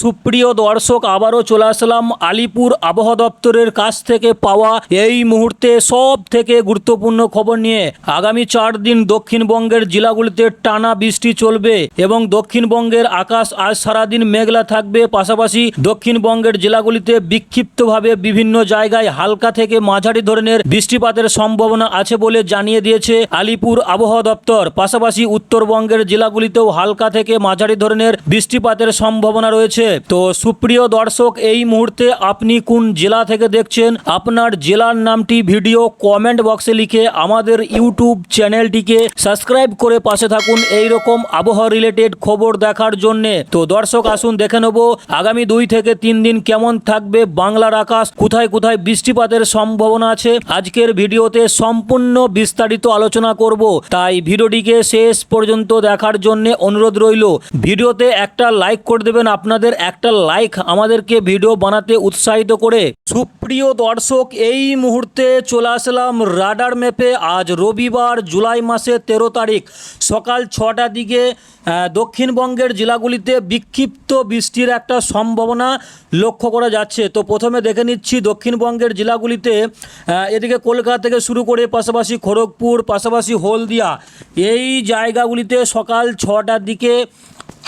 সুপ্রিয় দর্শক, আবারও চলে আসলাম আলিপুর আবহাওয়া দপ্তরের কাছ থেকে পাওয়া এই মুহূর্তে সব থেকে গুরুত্বপূর্ণ খবর নিয়ে। আগামী চার দিন দক্ষিণবঙ্গের জেলাগুলিতে টানা বৃষ্টি চলবে এবং দক্ষিণবঙ্গের আকাশ আজ সারাদিন মেঘলা থাকবে। পাশাপাশি দক্ষিণবঙ্গের জেলাগুলিতে বিক্ষিপ্তভাবে বিভিন্ন জায়গায় হালকা থেকে মাঝারি ধরনের বৃষ্টিপাতের সম্ভাবনা আছে বলে জানিয়ে দিয়েছে আলিপুর আবহাওয়া দপ্তর। পাশাপাশি উত্তরবঙ্গের জেলাগুলিতেও হালকা থেকে মাঝারি ধরনের বৃষ্টিপাতের সম্ভাবনা রয়েছে। তো সুপ্রিয় দর্শক, এই মুহূর্তে আপনি কোন জেলা থেকে দেখছেন? আপনার জেলার নামটি ভিডিও কমেন্ট বক্সে লিখে আমাদের ইউটিউব চ্যানেলটিকে সাবস্ক্রাইব করে পাশে থাকুন এই রকম আবহাওয়া রিলেটেড খবর দেখার জন্যে। তো দর্শক, আসুন দেখে নেব আগামী দুই থেকে তিন দিন কেমন থাকবে বাংলার আকাশ, কোথায় কোথায় বৃষ্টিপাতের সম্ভাবনা আছে? আজকের ভিডিওতে সম্পূর্ণ বিস্তারিত আলোচনা করব। তাই ভিডিওটিকে শেষ পর্যন্ত দেখার জন্য অনুরোধ রইল। ভিডিওতে একটা লাইক করে দেবেন আপনাদের একটা লাইক আমাদেরকে ভিডিও বানাতে উৎসাহিত করে। সুপ্রিয় দর্শক, এই মুহূর্তে চলে আসলাম রাডার ম্যাপে আজ রবিবার, জুলাই মাসের তেরো তারিখ। সকাল ছটার দিকে দক্ষিণবঙ্গের জেলাগুলিতে বিক্ষিপ্ত বৃষ্টির একটা সম্ভাবনা লক্ষ্য করা যাচ্ছে। তো প্রথমে দেখে নিচ্ছি দক্ষিণবঙ্গের জেলাগুলিতে এদিকে কলকাতা থেকে শুরু করে পাশাপাশি খড়গপুর, পাশাপাশি হলদিয়া। এই জায়গাগুলিতে সকাল ছটার দিকে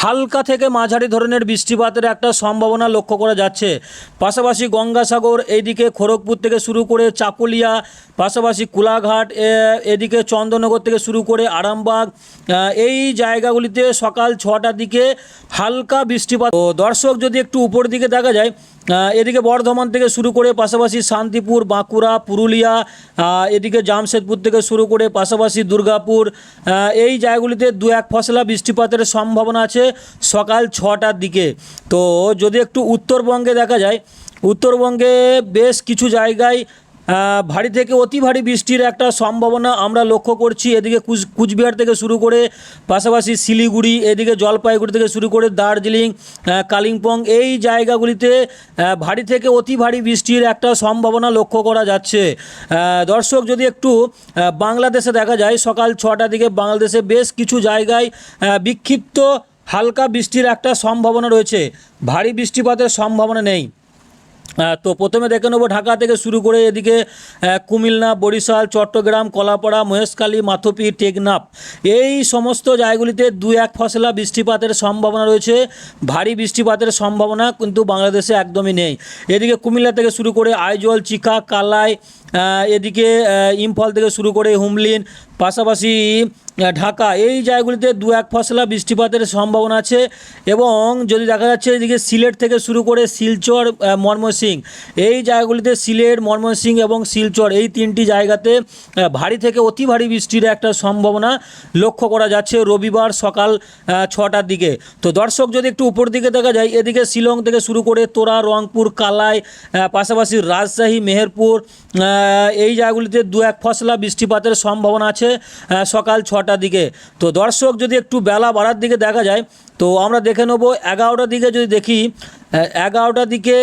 হালকা থেকে মাঝারি ধরনের বৃষ্টিপাতের একটা সম্ভাবনা লক্ষ্য করা যাচ্ছে। পাশাপাশি গঙ্গাসাগর এইদিকে খড়গপুর থেকে শুরু করে চাকুলিয়া, পাশাপাশি কুলাঘাট এদিকে চন্দ্রনগর থেকে শুরু করে আরামবাগ এই জায়গাগুলিতে সকাল ছটার দিকে হালকা বৃষ্টিপাত। দর্শক যদি একটু উপর দিকে দেখা যায় এদিকে বর্ধমান থেকে শুরু করে পাশাপাশি শান্তিপুর, বাঁকুড়া, পুরুলিয়া এদিকে জামশেদপুর থেকে শুরু করে পাশাপাশি দুর্গাপুর এই জায়গাগুলিতে দু এক ফসলা বৃষ্টিপাতের সম্ভাবনা আছে সকাল ছটার দিকে। তো যদি একটু উত্তরবঙ্গে দেখা যায়, উত্তরবঙ্গে বেশ কিছু জায়গায় ভারী থেকে অতি ভারী বৃষ্টির একটা সম্ভাবনা আমরা লক্ষ্য করছি। এদিকে কুচ কুচবিহার থেকে শুরু করে পাশাপাশি শিলিগুড়ি, এদিকে জলপাইগুড়ি থেকে শুরু করে দার্জিলিং কালিম্পং এই জায়গাগুলিতে ভারী থেকে অতি ভারী বৃষ্টির একটা সম্ভাবনা লক্ষ্য করা যাচ্ছে। দর্শক যদি একটু বাংলাদেশে দেখা যায়, সকাল ছটা দিকে বাংলাদেশে বেশ কিছু জায়গায় বিক্ষিপ্ত হালকা বৃষ্টির একটা সম্ভাবনা রয়েছে। ভারী বৃষ্টিপাতের সম্ভাবনা নেই। তো প্রথমে দেখে নেব ঢাকা থেকে শুরু করে এদিকে কুমিল্লা, বরিশাল, চট্টগ্রাম, কলাপাড়া, মহেশখালী, মাথপি, টেকনাফ। এই সমস্ত জায়গাগুলিতে দু এক ফসলা বৃষ্টিপাতের সম্ভাবনা রয়েছে। ভারী বৃষ্টিপাতের সম্ভাবনা কিন্তু বাংলাদেশে একদমই নেই। এদিকে কুমিল্লা থেকে শুরু করে আইজল, চিকা, কালাই এদিকে ইম্ফল থেকে শুরু করে হুমলিন পাশাপাশি ঢাকা, এই জায়গাগুলিতে দু এক ফসলা বৃষ্টিপাতের সম্ভাবনা আছে এবং যদি দেখা যাচ্ছে এদিকে সিলেট থেকে শুরু করে শিলচর ময়মনসিংহ, এই জায়গাগুলিতে সিলেট, ময়মনসিংহ এবং শিলচর এই তিনটি জায়গাতে ভারী থেকে অতি ভারী বৃষ্টির একটা সম্ভাবনা লক্ষ্য করা যাচ্ছে রবিবার সকাল ছটার দিকে। তো দর্শক, যদি একটু উপর দিকে দেখা যায়, এদিকে শিলং থেকে শুরু করে তোরা, রংপুর, কালাই পাশাপাশি রাজশাহী, মেহেরপুর এই জায়গাগুলিতে দু এক ফসলা বৃষ্টিপাতের সম্ভাবনা আছে। সকাল ছটার দিকে। তো দর্শক যদি একটু বেলা বাড়ার দিকে দেখা যায় তো আমরা দেখে নেব এগারোটার দিকে যদি দেখি এগারোটার দিকে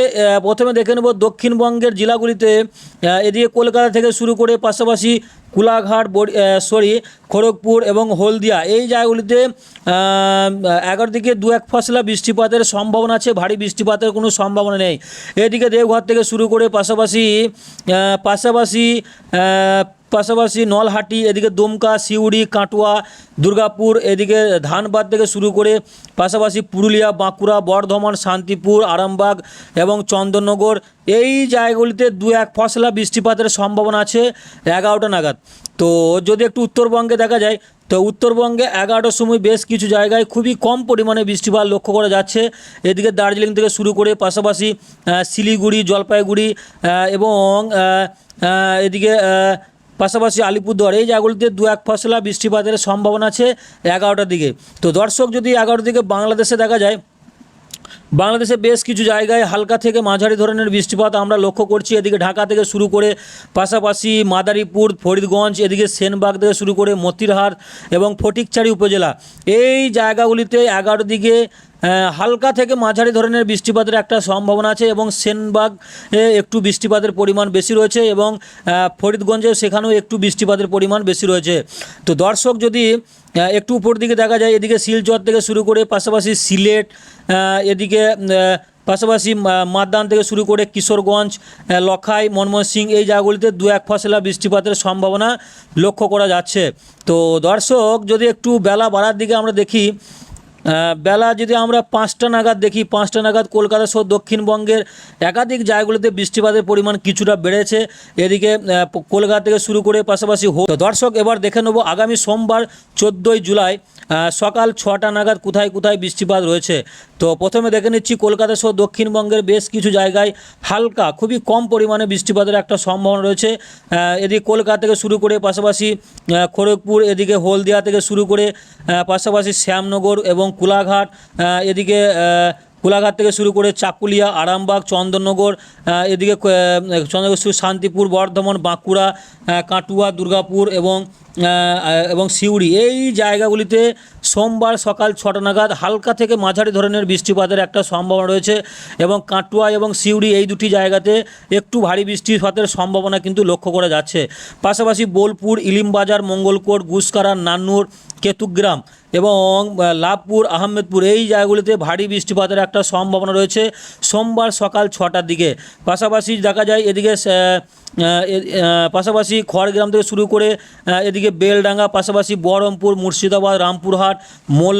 প্রথমে দেখে নেব দক্ষিণবঙ্গের জেলাগুলিতে এদিকে কলকাতা থেকে শুরু করে পাশাপাশি কুলাঘাট সরি, খড়গপুর এবং হলদিয়া। এই জায়গাগুলিতে এগারো দিকে দু এক ফসলা বৃষ্টিপাতের সম্ভাবনা আছে, ভারী বৃষ্টিপাতের কোনো সম্ভাবনা নেই। এদিকে দেওঘর থেকে শুরু করে পাশাপাশি পাশাপাশি পাশাপাশি নলহাটি, এদিকে দুমকা, সিউড়ি, কাটোয়া, দুর্গাপুর, এদিকে ধানবাদ থেকে শুরু করে পাশাপাশি পুরুলিয়া, বাঁকুড়া, বর্ধমান, শান্তিপুর, আরামবাগ এবং চন্দননগর, এই জায়গাগুলিতে দু এক ফসলা বৃষ্টিপাতের সম্ভাবনা আছে এগারোটা নাগাদ। তো যদি একটু উত্তরবঙ্গে দেখা যায়, তো উত্তরবঙ্গে এগারোটার সময় বেশ কিছু জায়গায় খুবই কম পরিমাণে বৃষ্টিপাত লক্ষ্য করা যাচ্ছে। এদিকে দার্জিলিং থেকে শুরু করে পাশাপাশি শিলিগুড়ি, জলপাইগুড়ি এবং এদিকে পাশাপাশি আলিপুরদুয়ার, এই জায়গাগুলিতে দু এক ফসলা বৃষ্টিপাতের সম্ভাবনা আছে এগারোটার দিকে। তো দর্শক, যদি এগারোটার দিকে বাংলাদেশে দেখা যায়, বাংলাদেশে বেশ কিছু জায়গায় হালকা থেকে মাঝারি ধরনের বৃষ্টিপাত আমরা লক্ষ্য করছি। এদিকে ঢাকা থেকে শুরু করে পাশাপাশি মাদারীপুর, ফরিদগঞ্জ, এদিকে সেনবাগ থেকে শুরু করে মতিরহাট এবং ফটিকচারি উপজেলা। এই জায়গাগুলিতে এগারো দিকে হালকা থেকে মাঝারি ধরনের বৃষ্টিপাতের একটা সম্ভাবনা আছে এবং সেনবাগ একটু বৃষ্টিপাতের পরিমাণ বেশি রয়েছে এবং ফরিদগঞ্জে সেখানেও একটু বৃষ্টিপাতের পরিমাণ বেশি রয়েছে। তো দর্শক যদি একটু উপর দিকে দেখা যায়, এদিকে শিলচর থেকে শুরু করে পাশাপাশি সিলেট এদিকে পাশাপাশি মাদান থেকে শুরু করে কিশোরগঞ্জ লখাই ময়মনসিংহ এই জায়গাগুলিতে দু এক ফসলা বৃষ্টিপাতের সম্ভাবনা লক্ষ্য করা যাচ্ছে। তো দর্শক যদি একটু বেলা বাড়ার দিকে আমরা দেখি বেলা যদি আমরা পাঁচটা নাগাদ দেখি, পাঁচটা নাগাদ কলকাতা সহ দক্ষিণবঙ্গের একাধিক জায়গাগুলিতে বৃষ্টিপাতের পরিমাণ কিছুটা বেড়েছে। এদিকে কলকাতা থেকে শুরু করে পাশাপাশি হো দর্শক, এবার দেখে নেব আগামী সোমবার, চোদ্দোই জুলাই সকাল ছটা নাগাদ কোথায় কোথায় বৃষ্টিপাত রয়েছে। তো প্রথমে দেখে নিচ্ছি কলকাতা সহ দক্ষিণবঙ্গের বেশ কিছু জায়গায় হালকা, খুবই কম পরিমাণে বৃষ্টিপাতের একটা সম্ভাবনা রয়েছে। এদিকে কলকাতা থেকে শুরু করে পাশাপাশি খড়গপুর, এদিকে হলদিয়া থেকে শুরু করে পাশাপাশি শ্যামনগর এবং কুলাঘাট এদিকে কুলাঘাট থেকে শুরু করে চাকুলিয়া, আরামবাগ, চন্দননগর এদিকে চন্দ্রনগর শান্তিপুর, বর্ধমান, বাঁকুড়া কাটুয়া, দুর্গাপুর এবং এবং সিউড়ি। এই জায়গাগুলিতে সোমবার সকাল ছটা নাগাদ হালকা থেকে মাঝারি ধরনের বৃষ্টিপাতের একটা সম্ভাবনা রয়েছে এবং কাটুয়া এবং সিউড়ি এই দুটি জায়গাতে একটু ভারী বৃষ্টিপাতের সম্ভাবনা কিন্তু লক্ষ্য করা যাচ্ছে। পাশাপাশি বোলপুর, ইলিমবাজার, মঙ্গলকোট, গুসকারা, নান্নুর, কেতুগ্রাম এবং লাভপুর, আহমেদপুর এই জায়গাগুলিতে ভারী বৃষ্টিপাতের একটা সম্ভাবনা রয়েছে সোমবার সকাল ছটার দিকে। পাশাপাশি দেখা যায় এদিকে পাশাপাশি খড়গ্রাম থেকে শুরু করে এদিকে বেলডাঙ্গা, পাশাপাশি বহরমপুর, মুর্শিদাবাদ, রামপুরহাট મોલ